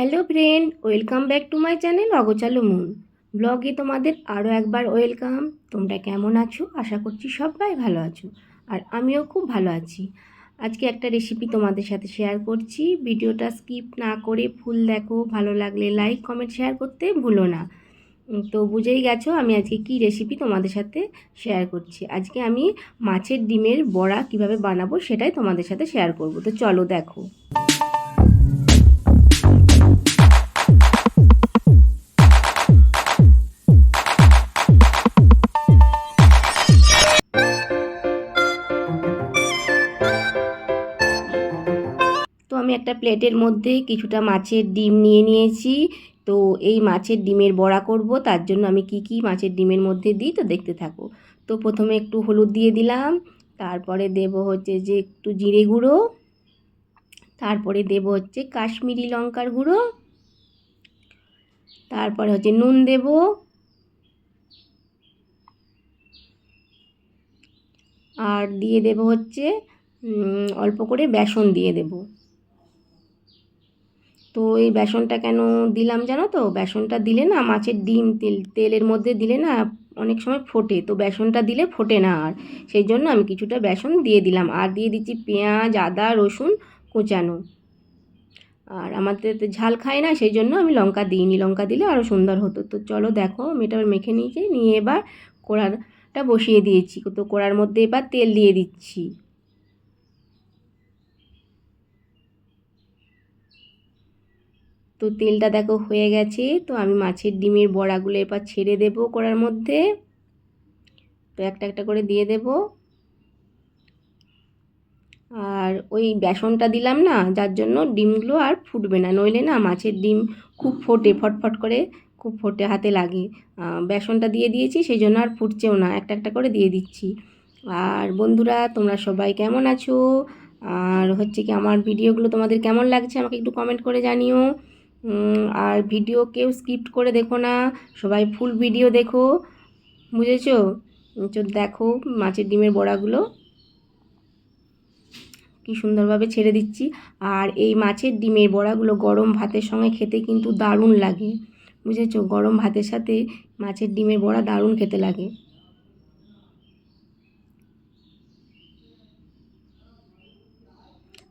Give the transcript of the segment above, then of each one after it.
Hello friend, welcome back to my channel অগোচালো মন ব্লগে তোমাদের আরও একবার ওয়েলকাম। তোমরা কেমন আছো? আশা করছি সবাই ভালো আছো। আর আমিও খুব ভালো আছি। আজকে একটা রেসিপি তোমাদের সাথে শেয়ার করছি। ভিডিওটা স্কিপ না করে ফুল দেখো, ভালো লাগলে লাইক কমেন্ট শেয়ার করতে ভুলো না। তো বুঝেই গেছো আমি আজকে কি রেসিপি তোমাদের সাথে শেয়ার করছি। আজকে আমি মাছের ডিমের বড়া কীভাবে বানাবো সেটাই তোমাদের সাথে শেয়ার করব। তো চলো দেখো। আমি একটা প্লেটের মধ্যে কিছুটা মাছের ডিম নিয়ে নিয়েছি। তো এই মাছের ডিমের বড়া করব, তার জন্য আমি কি কি মাছের ডিমের মধ্যে দিই তো দেখতে থাকো। তো প্রথমে একটু হলুদ দিয়ে দিলাম, তারপরে দেব হচ্ছে যে একটু জিরে গুঁড়ো, তারপরে দেব হচ্ছে কাশ্মীরি লঙ্কার গুঁড়ো, তারপরে হচ্ছে নুন দেব, আর দিয়ে দেব হচ্ছে অল্প করে বেসন দিয়ে দেবো। তো এই বেসনটা কেন দিলাম জানো তো? বেসনটা দিলে না মাছের ডিম তেল, তেলের মধ্যে দিলে না অনেক সময় ফোটে। তো বেসনটা দিলে ফোটে না আর। সেই জন্য আমি কিছুটা বেসন দিয়ে দিলাম। আর দিয়ে দিচ্ছি পেঁয়াজ, আদা, রসুন কোচানো। আর আমাদের তো ঝাল খায় না, সেই জন্য আমি লঙ্কা দিইনি। লঙ্কা দিলে আরও সুন্দর হতো। তো চলো দেখো, আমি এটা মেখে নিয়েছি। নিয়ে এবার কড়াটা বসিয়ে দিয়েছি। তো কড়ার মধ্যে এবার তেল দিয়ে দিচ্ছি। তো তেলটা দেখো হয়ে গেছে, তো আমি মাছের ডিমের বড়াগুলো এবার ছেড়ে দেব করার মধ্যে। তো একটা একটা করে দিয়ে দেব। আর ওই বেসনটা দিলাম না, যার জন্য ডিমগুলো আর ফুটবে না, নইলে না মাছের ডিম খুব ফোটে, ফটফট করে খুব ফোটে হাতে লাগে। বেসনটা দিয়ে দিয়েছি সেই জন্য আর ফুটছেও না, একটা একটা করে দিয়ে দিচ্ছি। আর বন্ধুরা, তোমরা সবাই কেমন আছো? আর হচ্ছে কি, আমার ভিডিওগুলো তোমাদের কেমন লাগছে আমাকে একটু কমেন্ট করে জানিও। আর ভিডিও কেউ স্কিপ্ট করে দেখো না। সবাই ফুল ভিডিও দেখো। বুঝেছ? তো দেখো মাছের ডিমের বড়াগুলো। কি সুন্দরভাবে ছেড়ে দিচ্ছি। আর এই মাছের ডিমের বড়াগুলো গরম ভাতের সঙ্গে খেতে কিন্তু দারুণ লাগে। বুঝেছ? গরম ভাতের সাথে মাছের ডিমের বড়া দারুণ খেতে লাগে।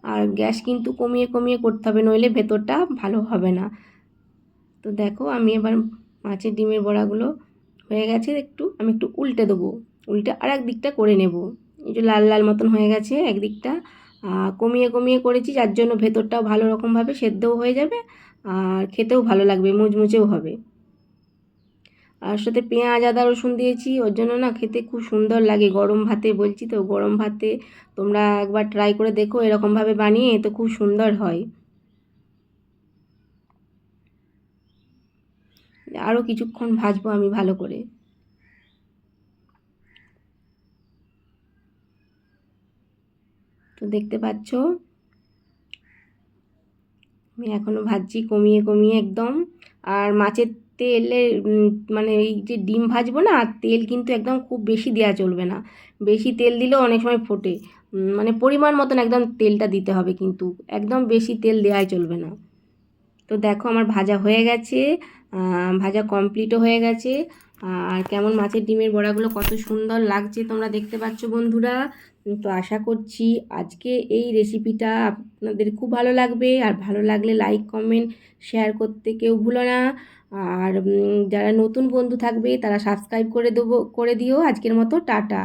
আর গ্যাস কিন্তু কমিয়ে কমিয়ে করতে হবে, নইলে ভেতরটা ভালো হবে না। তো দেখো, আমি এবার মাছের ডিমের বড়াগুলো হয়ে গেছে, একটু, আমি একটু উল্টে দেবো। উল্টে আর এক দিকটা করে নেব। এই যে লাল লাল মতন হয়ে গেছে একদিকটা কমিয়ে কমিয়ে করেছি, যার জন্য ভেতরটাও ভালো রকমভাবে সেদ্ধও হয়ে যাবে, আর খেতেও ভালো লাগবে, মুচমুচেও হবে। আর সাথে পেঁয়াজ, আদা, রসুন দিয়েছি। ওর জন্য না খেতে খুব সুন্দর লাগে। গরম ভাতে বলছি তো, গরম ভাতে তোমরা একবার ট্রাই করে দেখো, এরকমভাবে বানিয়ে তো খুব সুন্দর হয়। আরও কিছুক্ষণ ভাজবো আমি ভালো করে। তো দেখতে পাচ্ছ? আমি এখনও ভাজছি কমিয়ে কমিয়ে একদম। আর মাছের তেলের মানে এই যে ডিম ভাজবো না, তেল কিন্তু একদম খুব বেশি দেওয়া চলবে না। বেশি তেল দিলেও অনেক সময় ফোটে। মানে পরিমাণ মতন একদম তেলটা দিতে হবে কিন্তু, একদম বেশি তেল দেওয়াই চলবে না। তো দেখো আমার ভাজা হয়ে গেছে ভাজা কমপ্লিটও হয়ে গেছে। আর কেমন মাছের ডিমের বড়াগুলো কত সুন্দর লাগছে তোমরা দেখতে পাচ্ছ বন্ধুরা। তো আশা করছি আজকে এই রেসিপিটা আপনাদের খুব ভালো লাগবে। আর ভালো লাগলে লাইক কমেন্ট শেয়ার করতে কেউ ভুলো না। আর যারা নতুন বন্ধু থাকবে তারা সাবস্ক্রাইব করে দেবো, করে দিও। আজকের মতো টাটা।